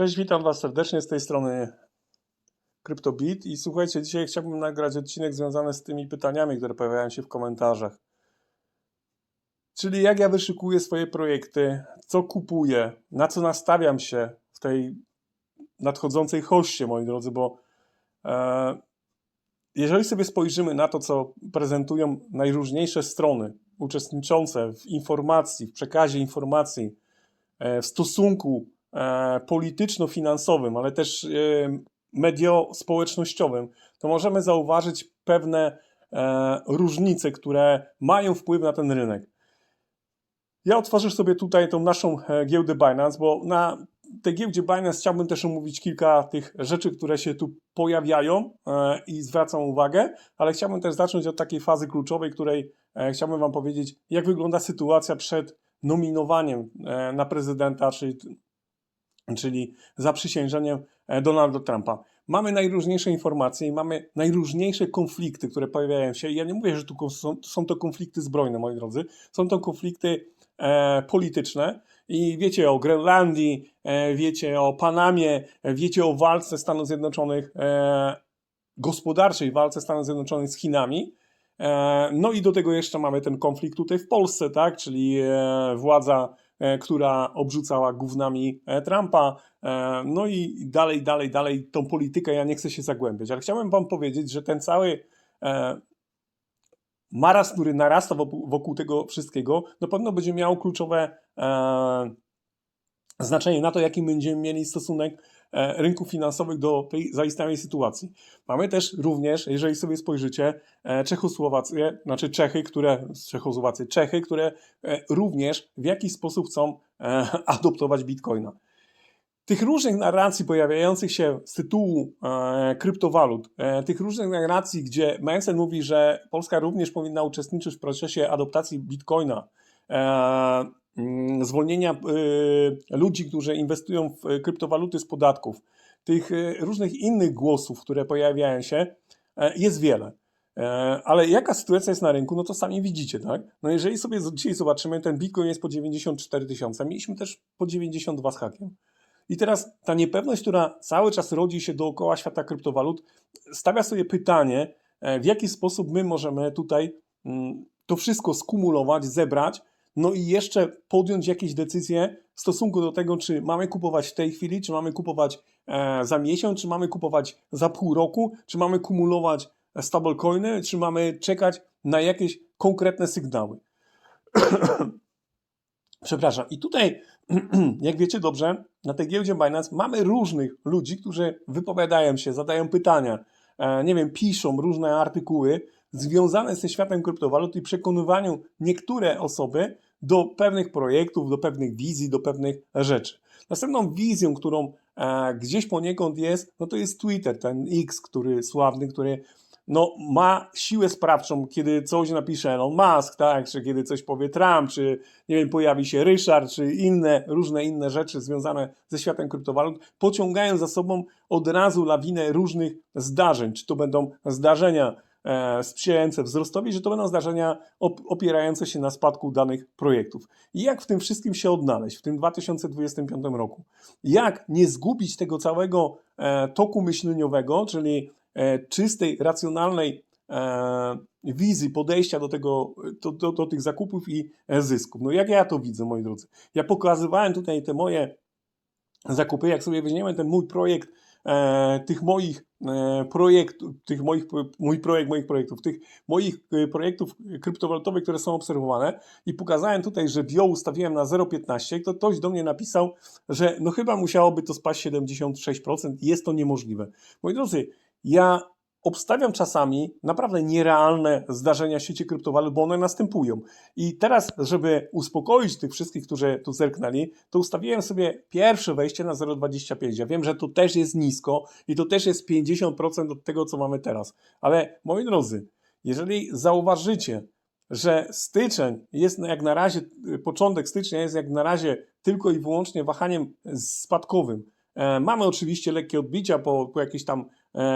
Cześć, witam Was serdecznie z tej strony CryptoBit i słuchajcie, dzisiaj chciałbym nagrać odcinek związany z tymi pytaniami, które pojawiają się w komentarzach. Czyli jak ja wyszukuję swoje projekty, co kupuję, na co nastawiam się w tej nadchodzącej hoście, moi drodzy, bo e, jeżeli sobie spojrzymy na to, co prezentują najróżniejsze strony uczestniczące w informacji, w przekazie informacji, e, w stosunku polityczno-finansowym, ale też e, medio-społecznościowym, to możemy zauważyć pewne e, różnice, które mają wpływ na ten rynek. Ja otworzę sobie tutaj tą naszą e, giełdę Binance, bo na tej giełdzie Binance chciałbym też omówić kilka tych rzeczy, które się tu pojawiają e, i zwracam uwagę, ale chciałbym też zacząć od takiej fazy kluczowej, której e, chciałbym Wam powiedzieć, jak wygląda sytuacja przed nominowaniem e, na prezydenta, czyli, czyli zaprzysiężeniem e, Donalda Trumpa. Mamy najróżniejsze informacje i mamy najróżniejsze konflikty, które pojawiają się. Ja nie mówię, że tu są, to konflikty zbrojne, moi drodzy. Są to konflikty e, polityczne. I wiecie o Grenlandii, e, wiecie o Panamie, e, wiecie o walce Stanów Zjednoczonych, e, gospodarczej walce Stanów Zjednoczonych z Chinami. E, No i do tego jeszcze mamy ten konflikt tutaj w Polsce, tak? Czyli władza, która obrzucała gównami e, Trumpa. E, No i dalej, dalej, dalej tą politykę ja nie chcę się zagłębiać, ale chciałem wam powiedzieć, że ten cały e, maraz, który narasta wokół, tego wszystkiego, na pewno będzie miał kluczowe e, znaczenie na to, jaki będziemy mieli stosunek e, rynków finansowych do tej zaistniałej sytuacji. Mamy też również, jeżeli sobie spojrzycie, e, Czechosłowację, znaczy Czechy, które, Czechosłowację, Czechy, które e, również w jakiś sposób chcą e, adoptować bitcoina. Tych różnych narracji pojawiających się z tytułu e, kryptowalut, e, tych różnych narracji, gdzie Mensen mówi, że Polska również powinna uczestniczyć w procesie adoptacji bitcoina, e, zwolnienia e, ludzi, którzy inwestują w kryptowaluty z podatków, tych e, różnych innych głosów, które pojawiają się, e, jest wiele. E, Ale jaka sytuacja jest na rynku, no to sami widzicie, tak? No jeżeli sobie dzisiaj zobaczymy, ten Bitcoin jest po 94 tysiące, mieliśmy też po 92 z hakiem. I teraz ta niepewność, która cały czas rodzi się dookoła świata kryptowalut, stawia sobie pytanie, e, w jaki sposób my możemy tutaj mm, to wszystko skumulować, zebrać, no i jeszcze podjąć jakieś decyzje w stosunku do tego, czy mamy kupować w tej chwili, czy mamy kupować e, za miesiąc, czy mamy kupować za pół roku, czy mamy kumulować stablecoiny, czy mamy czekać na jakieś konkretne sygnały. Przepraszam. I tutaj, jak wiecie dobrze, na tej giełdzie Binance mamy różnych ludzi, którzy wypowiadają się, zadają pytania, e, nie wiem, piszą różne artykuły związane ze światem kryptowalut i przekonywaniu niektóre osoby do pewnych projektów, do pewnych wizji, do pewnych rzeczy. Następną wizją, którą e, gdzieś poniekąd jest, no to jest Twitter, ten X, który sławny, który no, ma siłę sprawczą, kiedy coś napisze Elon Musk, tak, czy kiedy coś powie Trump, czy nie wiem, pojawi się Ryszard, czy inne, różne inne rzeczy związane ze światem kryptowalut, pociągają za sobą od razu lawinę różnych zdarzeń. Czy to będą zdarzenia sprzyjające wzrostowi, że to będą zdarzenia op- opierające się na spadku danych projektów. I jak w tym wszystkim się odnaleźć w tym 2025 roku? Jak nie zgubić tego całego e, toku myśleniowego, czyli e, czystej, racjonalnej e, wizji podejścia do, tego, do, do, do tych zakupów i e, zysków. No jak ja to widzę, moi drodzy? Ja pokazywałem tutaj te moje zakupy, jak sobie weźmiemy ten mój projekt, e, tych moich e, projektów, tych moich, mój projekt moich projektów, tych moich e, projektów kryptowalutowych, które są obserwowane i pokazałem tutaj, że bio ustawiłem na 0,15, to ktoś do mnie napisał, że no chyba musiałoby to spaść 76%, jest to niemożliwe. Moi drodzy, ja obstawiam czasami naprawdę nierealne zdarzenia w świecie kryptowalut, bo one następują. I teraz, żeby uspokoić tych wszystkich, którzy tu zerknęli, to ustawiłem sobie pierwsze wejście na 0,25. Ja wiem, że to też jest nisko i to też jest 50% od tego, co mamy teraz. Ale moi drodzy, jeżeli zauważycie, że styczeń jest jak na razie, początek stycznia jest jak na razie tylko i wyłącznie wahaniem spadkowym. E, Mamy oczywiście lekkie odbicia po, po jakiejś tam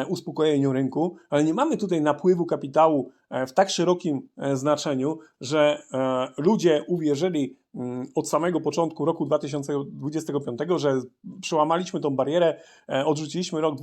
uspokojeniu rynku, ale nie mamy tutaj napływu kapitału e, w tak szerokim e, znaczeniu, że e, ludzie uwierzyli mm, od samego początku roku 2025, że przełamaliśmy tą barierę, e, odrzuciliśmy rok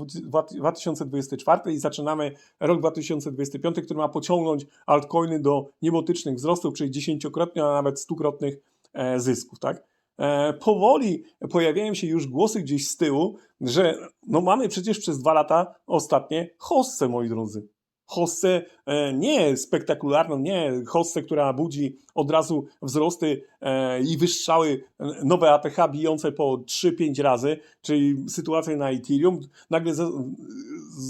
2024 i zaczynamy rok 2025, który ma pociągnąć altcoiny do niebotycznych wzrostów, czyli dziesięciokrotnie, a nawet stukrotnych e, zysków, tak? E, powoli pojawiają się już głosy gdzieś z tyłu, że no mamy przecież przez dwa lata ostatnie hossę, moi drodzy. Hossę e, nie spektakularną, nie hossę, która budzi od razu wzrosty e, i wystrzały nowe ATH bijące po 3-5 razy, czyli sytuacja na Ethereum. Nagle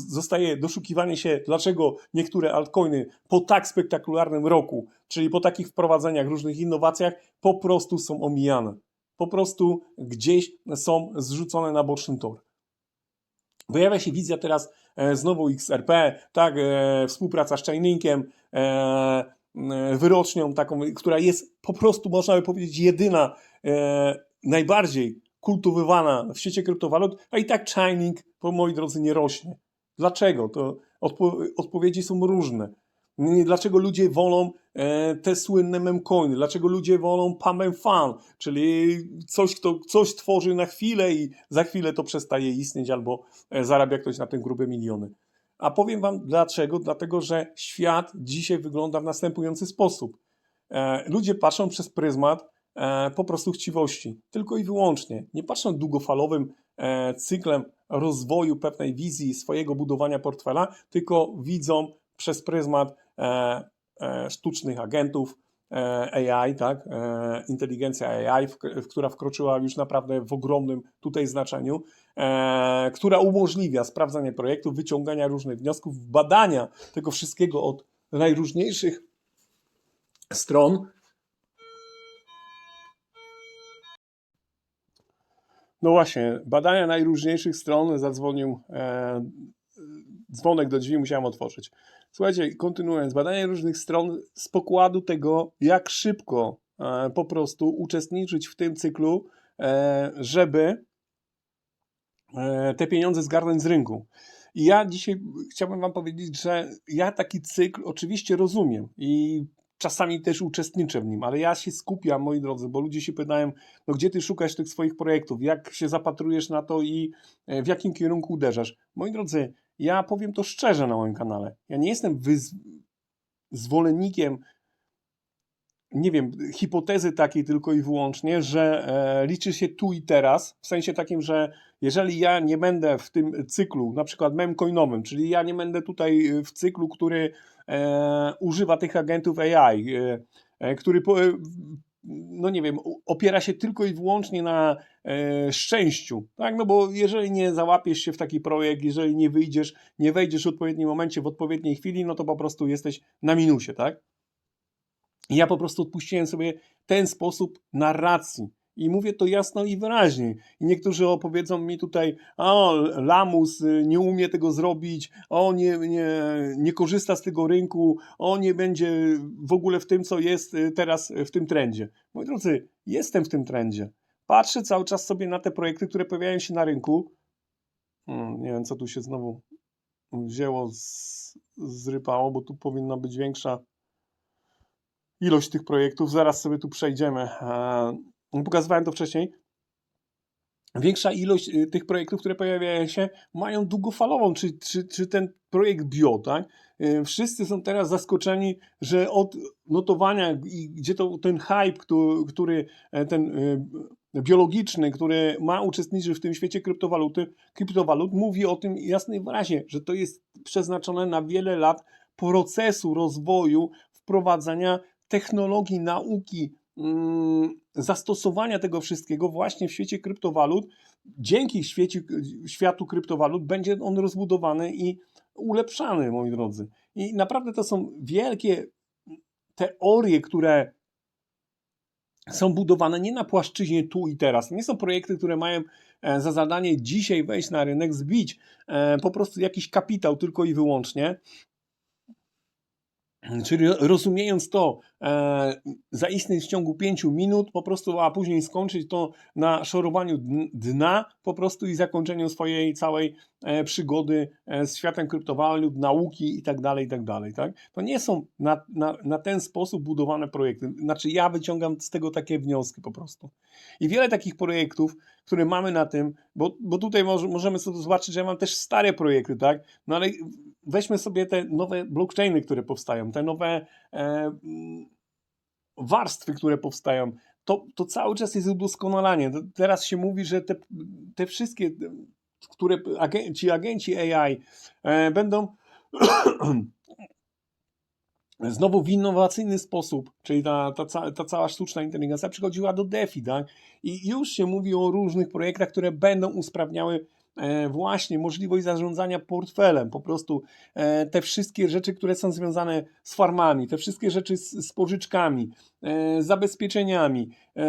zostaje doszukiwanie się, dlaczego niektóre altcoiny po tak spektakularnym roku, czyli po takich wprowadzeniach, różnych innowacjach, po prostu są omijane po prostu gdzieś są zrzucone na boczny tor. Pojawia się wizja teraz e, znowu XRP, tak, e, współpraca z Chainlinkiem, e, wyrocznią taką, która jest po prostu, można by powiedzieć, jedyna, najbardziej kultywowana w świecie kryptowalut, a i tak Chainlink, moi drodzy, nie rośnie. Dlaczego? To odpo odpowiedzi są różne. Dlaczego ludzie wolą e, te słynne memcoiny? Dlaczego ludzie wolą and fun? Czyli coś, kto coś tworzy na chwilę i za chwilę to przestaje istnieć albo e, zarabia ktoś na tym grube miliony. A powiem wam dlaczego. Dlatego, że świat dzisiaj wygląda w następujący sposób. E, ludzie patrzą przez pryzmat po prostu chciwości. Tylko i wyłącznie. Nie patrzą długofalowym cyklem rozwoju pewnej wizji swojego budowania portfela, tylko widzą przez pryzmat sztucznych agentów, e, AI, tak, inteligencja AI, która wkroczyła już naprawdę w ogromnym tutaj znaczeniu, która umożliwia sprawdzanie projektów, wyciągania różnych wniosków, badania tego wszystkiego od najróżniejszych stron. No właśnie, badania najróżniejszych stron zadzwonił dzwonek do drzwi, musiałem otworzyć. Słuchajcie, kontynuując, badania różnych stron z pokładu tego, jak szybko e, po prostu uczestniczyć w tym cyklu, e, żeby e, te pieniądze zgarnąć z rynku. I ja dzisiaj chciałbym Wam powiedzieć, że ja taki cykl oczywiście rozumiem i czasami też uczestniczę w nim, ale ja się skupiam, moi drodzy, bo ludzie się pytają, no gdzie ty szukasz tych swoich projektów, jak się zapatrujesz na to i w jakim kierunku uderzasz. Moi drodzy, ja powiem to szczerze na moim kanale. Ja nie jestem wyz... zwolennikiem, nie wiem, hipotezy takiej tylko i wyłącznie, że e, liczy się tu i teraz, w sensie takim, że jeżeli ja nie będę w tym cyklu, na przykład memcoinowym, czyli ja nie będę tutaj w cyklu, który e, używa tych agentów AI, e, e, który po, no nie wiem, opiera się tylko i wyłącznie na e, szczęściu, tak? No bo jeżeli nie załapiesz się w taki projekt, jeżeli nie wyjdziesz, nie wejdziesz w odpowiednim momencie, w odpowiedniej chwili, no to po prostu jesteś na minusie, tak? Ja po prostu odpuściłem sobie ten sposób narracji. I mówię to jasno i wyraźnie. I niektórzy opowiedzą mi tutaj, o, lamus y, nie umie tego zrobić, o, nie, nie, nie korzysta z tego rynku, o, nie będzie w ogóle w tym, co jest y, teraz w tym trendzie. Moi drodzy, jestem w tym trendzie. Patrzę cały czas sobie na te projekty, które pojawiają się na rynku. Hmm, nie wiem, co tu się znowu wzięło, z, zrypało, bo tu powinna być większa ilość tych projektów. Zaraz sobie tu przejdziemy. Pokazywałem to wcześniej, większa ilość y, tych projektów, które pojawiają się, mają długofalową, czy, czy, czy ten projekt bio, tak? Y, wszyscy są teraz zaskoczeni, że od notowania, gdzie to ten hype, który, który e, ten y, biologiczny, który ma uczestniczyć w tym świecie kryptowaluty, kryptowalut, mówi o tym jasnej wyrazie, że to jest przeznaczone na wiele lat procesu rozwoju, wprowadzania technologii nauki, zastosowania tego wszystkiego właśnie w świecie kryptowalut. Dzięki świecie, światu kryptowalut będzie on rozbudowany i ulepszany, moi drodzy. I naprawdę to są wielkie teorie, które są budowane nie na płaszczyźnie tu i teraz. Nie są projekty, które mają e, za zadanie dzisiaj wejść na rynek, zbić e, po prostu jakiś kapitał tylko i wyłącznie, Czyli rozumiejąc to, e, zaistnieć w ciągu 5 minut, po prostu, a później skończyć to na szorowaniu dn- dna, po prostu i zakończeniu swojej całej e, przygody e, z światem kryptowalut, nauki i tak dalej, i tak dalej, tak? To nie są na, na, na ten sposób budowane projekty. Znaczy, ja wyciągam z tego takie wnioski po prostu. I wiele takich projektów, które mamy na tym, bo, bo tutaj może, możemy sobie zobaczyć, że ja mam też stare projekty, tak? No ale weźmy sobie te nowe blockchainy, które powstają, te nowe e, mm, warstwy, które powstają. To, to cały czas jest udoskonalanie. Teraz się mówi, że te, te wszystkie, które agen- ci agenci AI e, będą znowu w innowacyjny sposób, czyli ta, ta, ca- ta cała sztuczna inteligencja przychodziła do DeFi, tak? I już się mówi o różnych projektach, które będą usprawniały e, właśnie możliwość zarządzania portfelem, po prostu e, te wszystkie rzeczy, które są związane z farmami, te wszystkie rzeczy z, z pożyczkami, e, zabezpieczeniami, e,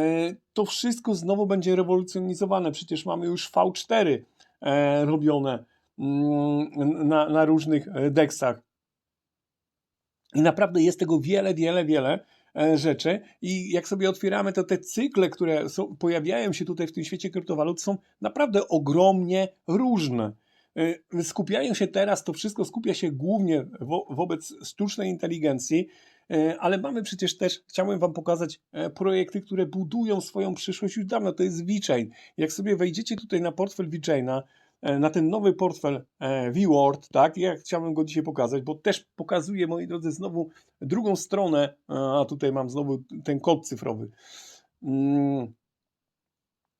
to wszystko znowu będzie rewolucjonizowane. Przecież mamy już V4 e, robione mm, na, na różnych deksach. I naprawdę jest tego wiele, wiele, wiele e, rzeczy. I jak sobie otwieramy, to te cykle, które są, pojawiają się tutaj w tym świecie kryptowalut, są naprawdę ogromnie różne. E, Skupiają się teraz, to wszystko skupia się głównie wo, wobec sztucznej inteligencji, e, ale mamy przecież też, chciałem Wam pokazać projekty, które budują swoją przyszłość już dawno. To jest VeChain. Jak sobie wejdziecie tutaj na portfel VeChaina, na ten nowy portfel e, VWord, tak, ja chciałbym go dzisiaj pokazać, bo też pokazuje, moi drodzy, znowu drugą stronę, a tutaj mam znowu ten kod cyfrowy. Mm,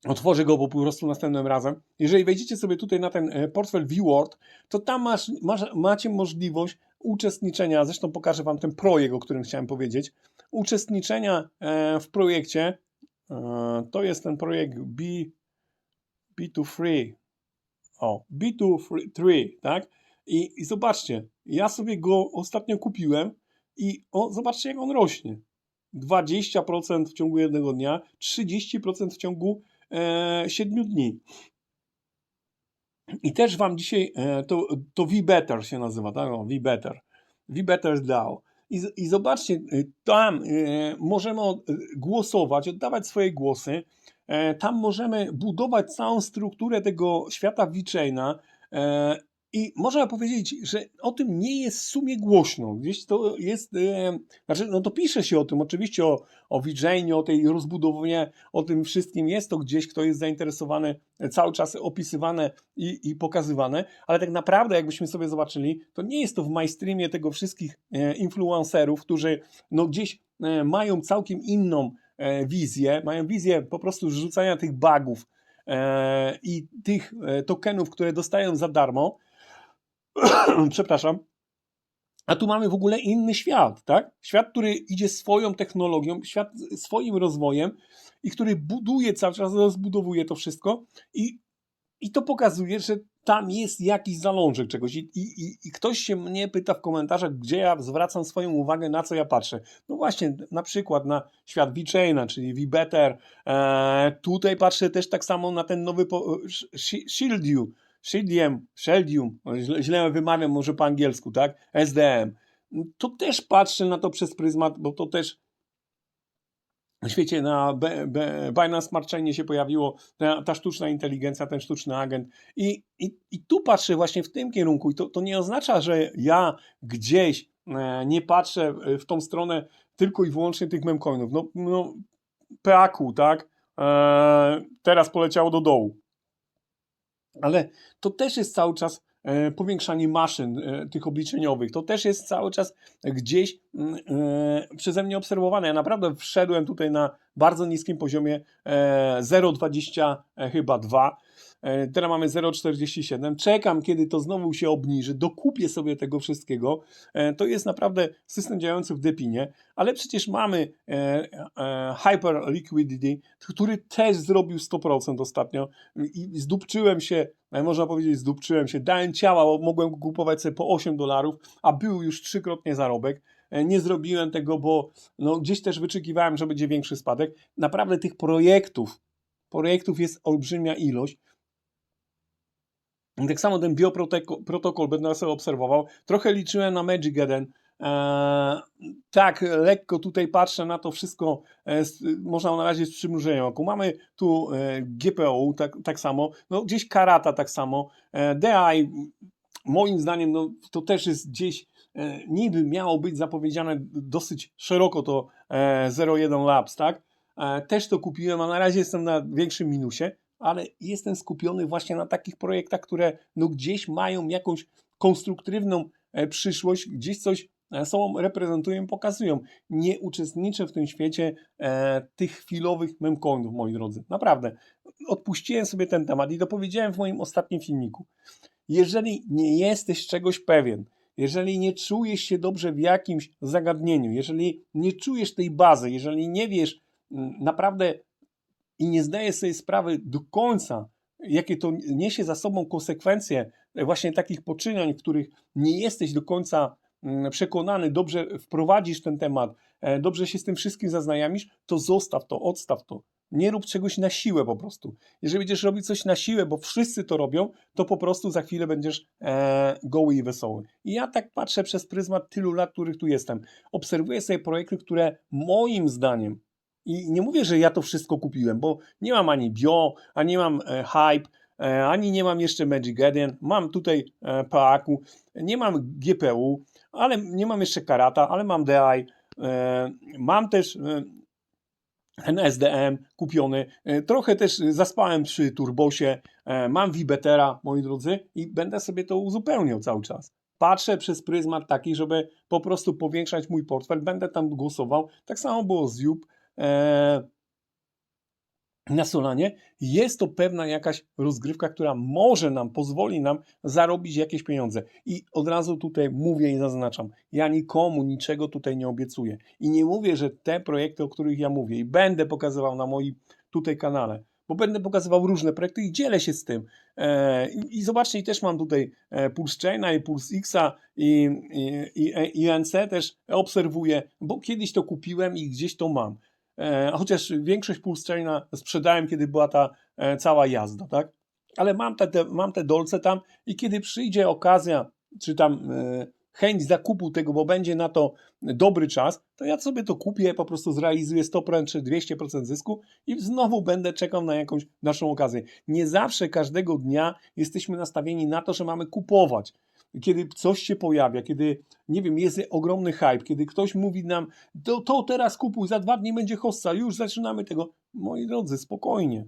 Otworzę go po prostu następnym razem. Jeżeli wejdziecie sobie tutaj na ten e, portfel VWord, to tam masz, masz, macie możliwość uczestniczenia, zresztą pokażę Wam ten projekt, o którym chciałem powiedzieć, uczestniczenia e, w projekcie. E, To jest ten projekt B, B2 Free. O, B2 tak? I, I zobaczcie, ja sobie go ostatnio kupiłem i o, zobaczcie, jak on rośnie. 20% w ciągu jednego dnia, 30% w ciągu e, 7 dni. I też Wam dzisiaj, e, to, to V-Better się nazywa, tak? O, V-Better. V-Better DAO. I, I zobaczcie, e, tam e, możemy e, głosować, oddawać swoje głosy. E, Tam możemy budować całą strukturę tego świata VeChaina. I można powiedzieć, że o tym nie jest w sumie głośno. Gdzieś to jest, e, znaczy, no to pisze się o tym, oczywiście o, o o tej rozbudowie, o tym wszystkim jest to gdzieś, kto jest zainteresowany, e, cały czas opisywane i, i pokazywane, ale tak naprawdę, jakbyśmy sobie zobaczyli, to nie jest to w mainstreamie tego wszystkich e, influencerów, którzy no gdzieś e, mają całkiem inną e, wizję, mają wizję po prostu rzucania tych bugów e, i tych e, tokenów, które dostają za darmo. Przepraszam. A tu mamy w ogóle inny świat, tak? Świat, który idzie swoją technologią, świat swoim rozwojem i który buduje cały czas, rozbudowuje to wszystko i, i to pokazuje, że tam jest jakiś zalążek czegoś. I, i, i- ktoś się mnie pyta w komentarzach, gdzie ja zwracam swoją uwagę, na co ja patrzę. No właśnie, na przykład na świat VeChaina, czyli VBetter. E, tutaj patrzę też tak samo na ten nowy po, Sh- Shieldium, Shieldium, źle, źle wymawiam może po angielsku, tak? SDM. To też patrzę na to przez pryzmat, bo to też w świecie na B, B, Binance Smart Chainie się pojawiło ta, ta sztuczna inteligencja, ten sztuczny agent i, i, i tu patrzę właśnie w tym kierunku i to, to nie oznacza, że ja gdzieś e, nie patrzę w tą stronę tylko i wyłącznie tych memcoinów. No, no PAQ, tak? E, teraz poleciało do dołu. Ale to też jest cały czas e, powiększanie maszyn e, tych obliczeniowych. To też jest cały czas gdzieś mm, e, przeze mnie obserwowane. Ja naprawdę wszedłem tutaj na bardzo niskim poziomie e, 0,20 e, chyba 2. E, Teraz mamy 0,47. Czekam, kiedy to znowu się obniży. Dokupię sobie tego wszystkiego. E, To jest naprawdę system działający w Depinie, ale przecież mamy e, Hyper Liquidity, który też zrobił 100% ostatnio i zdupczyłem się, można powiedzieć zdupczyłem się, dałem ciała, bo mogłem kupować sobie po 8 dolarów, a był już trzykrotnie zarobek. Nie zrobiłem tego, bo no, gdzieś też wyczekiwałem, że będzie większy spadek. Naprawdę tych projektów, projektów jest olbrzymia ilość. Tak samo ten bioprotokol będę sobie obserwował. Trochę liczyłem na Magic Eden, E, tak, lekko tutaj patrzę na to wszystko, e, z, można na razie z przymrużeniem oku. Mamy tu e, GPU, tak, tak samo, no gdzieś Karata tak samo, e, DI, moim zdaniem, no to też jest gdzieś, e, niby miało być zapowiedziane dosyć szeroko to e, 01 Labs, tak? E, też to kupiłem, a na razie jestem na większym minusie, ale jestem skupiony właśnie na takich projektach, które no gdzieś mają jakąś konstruktywną e, przyszłość, gdzieś coś e, sobą reprezentują, pokazują. Nie uczestniczę w tym świecie e, tych chwilowych memcoinów, moi drodzy. Naprawdę. Odpuściłem sobie ten temat i dopowiedziałem w moim ostatnim filmiku. Jeżeli nie jesteś czegoś pewien, jeżeli nie czujesz się dobrze w jakimś zagadnieniu, jeżeli nie czujesz tej bazy, jeżeli nie wiesz mm, naprawdę i nie zdajesz sobie sprawy do końca, jakie to niesie za sobą konsekwencje właśnie takich poczynań, w których nie jesteś do końca mm, przekonany, dobrze wprowadzisz ten temat, e, dobrze się z tym wszystkim zaznajamisz, to zostaw to, odstaw to. Nie rób czegoś na siłę po prostu. Jeżeli będziesz robić coś na siłę, bo wszyscy to robią, to po prostu za chwilę będziesz e, goły i wesoły. I ja tak patrzę przez pryzmat tylu lat, których tu jestem. Obserwuję sobie projekty, które moim zdaniem, i nie mówię, że ja to wszystko kupiłem, bo nie mam ani bio, ani mam e, hype, e, ani nie mam jeszcze Magic Eden, mam tutaj e, PAAK-u, nie mam GPU, ale nie mam jeszcze Karata, ale mam DI, mam też e, ten SDM kupiony. Trochę też zaspałem przy Turbosie. Mam Vibetera, moi drodzy, i będę sobie to uzupełniał cały czas. Patrzę przez pryzmat taki, żeby po prostu powiększać mój portfel. Będę tam głosował. Tak samo było z Jup. E, na Solanie jest to pewna jakaś rozgrywka, która może nam, pozwoli nam zarobić jakieś pieniądze. I od razu tutaj mówię i zaznaczam, ja nikomu niczego tutaj nie obiecuję. I nie mówię, że te projekty, o których ja mówię i będę pokazywał na moim tutaj kanale, bo będę pokazywał różne projekty i dzielę się z tym. E, i, zobaczcie, też mam tutaj e, Pulse Chaina i Pulse Xa i, i, i, i NC też obserwuję, bo kiedyś to kupiłem i gdzieś to mam. E, chociaż większość Pulse Chaina sprzedałem, kiedy była ta e, cała jazda, tak? Ale mam te, te, mam te dolce tam i kiedy przyjdzie okazja, czy tam e, chęć zakupu tego, bo będzie na to dobry czas, to ja sobie to kupię, po prostu zrealizuję 100% czy 200% zysku i znowu będę czekał na jakąś naszą okazję. Nie zawsze każdego dnia jesteśmy nastawieni na to, że mamy kupować. Kiedy coś się pojawia, kiedy, nie wiem, jest ogromny hype, kiedy ktoś mówi nam, to, to teraz kupuj, za dwa dni będzie hossa, już zaczynamy tego. Moi drodzy, spokojnie.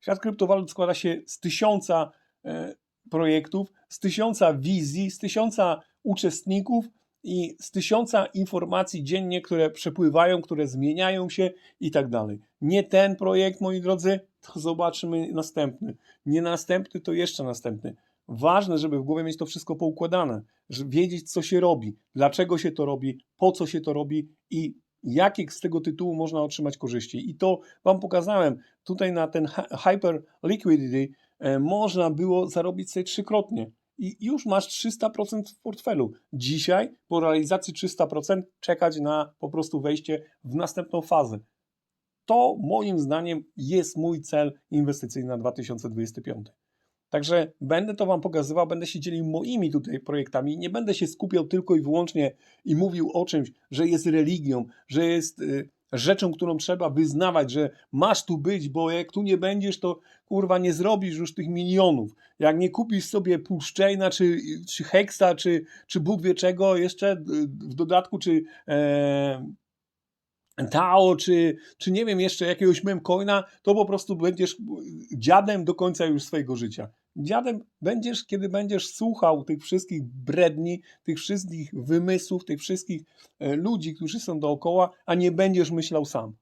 Świat kryptowalut składa się z tysiąca e, projektów, z tysiąca wizji, z tysiąca uczestników i z tysiąca informacji dziennie, które przepływają, które zmieniają się i tak dalej. Nie ten projekt, moi drodzy, to zobaczymy następny. Nie następny, to jeszcze następny. Ważne, żeby w głowie mieć to wszystko poukładane, żeby wiedzieć, co się robi, dlaczego się to robi, po co się to robi i jakie z tego tytułu można otrzymać korzyści. I to Wam pokazałem. Tutaj na ten hy- Hyper Liquidity e, można było zarobić sobie trzykrotnie. I już masz 300% w portfelu. Dzisiaj po realizacji 300% czekać na po prostu wejście w następną fazę. To moim zdaniem jest mój cel inwestycyjny na 2025. Także będę to Wam pokazywał, będę się dzielił moimi tutaj projektami. Nie będę się skupiał tylko i wyłącznie i mówił o czymś, że jest religią, że jest y, rzeczą, którą trzeba wyznawać, że masz tu być, bo jak tu nie będziesz, to kurwa nie zrobisz już tych milionów. Jak nie kupisz sobie Pulszczejna, czy, czy Hexa, czy, czy Bóg wie czego, jeszcze y, w dodatku, czy e, Tao, czy, czy nie wiem, jeszcze jakiegoś memcoina, to po prostu będziesz dziadem do końca już swojego życia. Dziadem będziesz, kiedy będziesz słuchał tych wszystkich bredni, tych wszystkich wymysłów, tych wszystkich e, ludzi, którzy są dookoła, a nie będziesz myślał sam.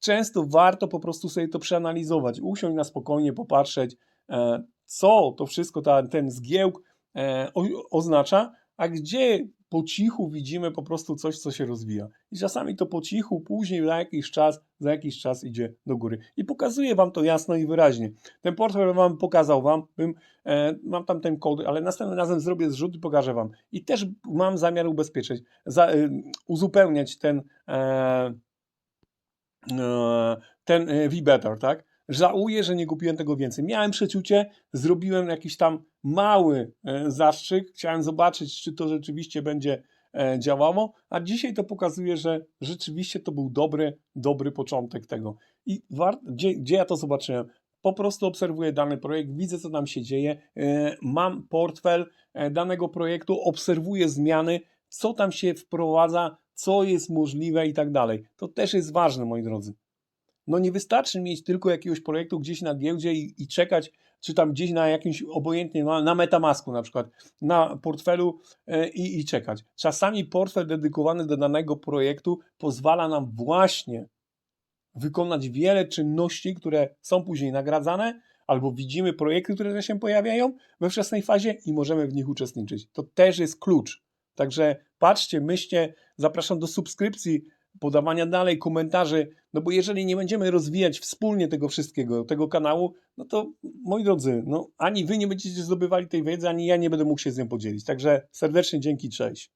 Często warto po prostu sobie to przeanalizować, usiąść na spokojnie, popatrzeć, e, co to wszystko, ten zgiełk e, oznacza, a gdzie po cichu widzimy po prostu coś, co się rozwija. I czasami to po cichu, później za jakiś czas, za jakiś czas idzie do góry. I pokazuję Wam to jasno i wyraźnie. Ten portfel Wam pokazał Wam, bym, e, mam tam ten kod, ale następnym razem zrobię zrzut i pokażę Wam. I też mam zamiar ubezpieczyć, za, e, uzupełniać ten e, e, ten e, V-Better, tak? Żałuję, że nie kupiłem tego więcej. Miałem przeczucie, zrobiłem jakiś tam mały e, zastrzyk. Chciałem zobaczyć, czy to rzeczywiście będzie e, działało, a dzisiaj to pokazuje, że rzeczywiście to był dobry, dobry początek tego. I gdzie, gdzie ja to zobaczyłem? Po prostu obserwuję dany projekt, widzę, co tam się dzieje, e, mam portfel danego projektu, obserwuję zmiany, co tam się wprowadza, co jest możliwe i tak dalej. To też jest ważne, moi drodzy. No nie wystarczy mieć tylko jakiegoś projektu gdzieś na giełdzie i, i czekać, czy tam gdzieś na jakimś, obojętnie, na, na Metamasku na przykład, na portfelu e, i, czekać. Czasami portfel dedykowany do danego projektu pozwala nam właśnie wykonać wiele czynności, które są później nagradzane, albo widzimy projekty, które się pojawiają we wczesnej fazie i możemy w nich uczestniczyć. To też jest klucz. Także patrzcie, myślcie, zapraszam do subskrypcji, podawania dalej komentarzy, no bo jeżeli nie będziemy rozwijać wspólnie tego wszystkiego, tego kanału, no to moi drodzy, no ani wy nie będziecie zdobywali tej wiedzy, ani ja nie będę mógł się z nią podzielić. Także serdecznie dzięki, cześć.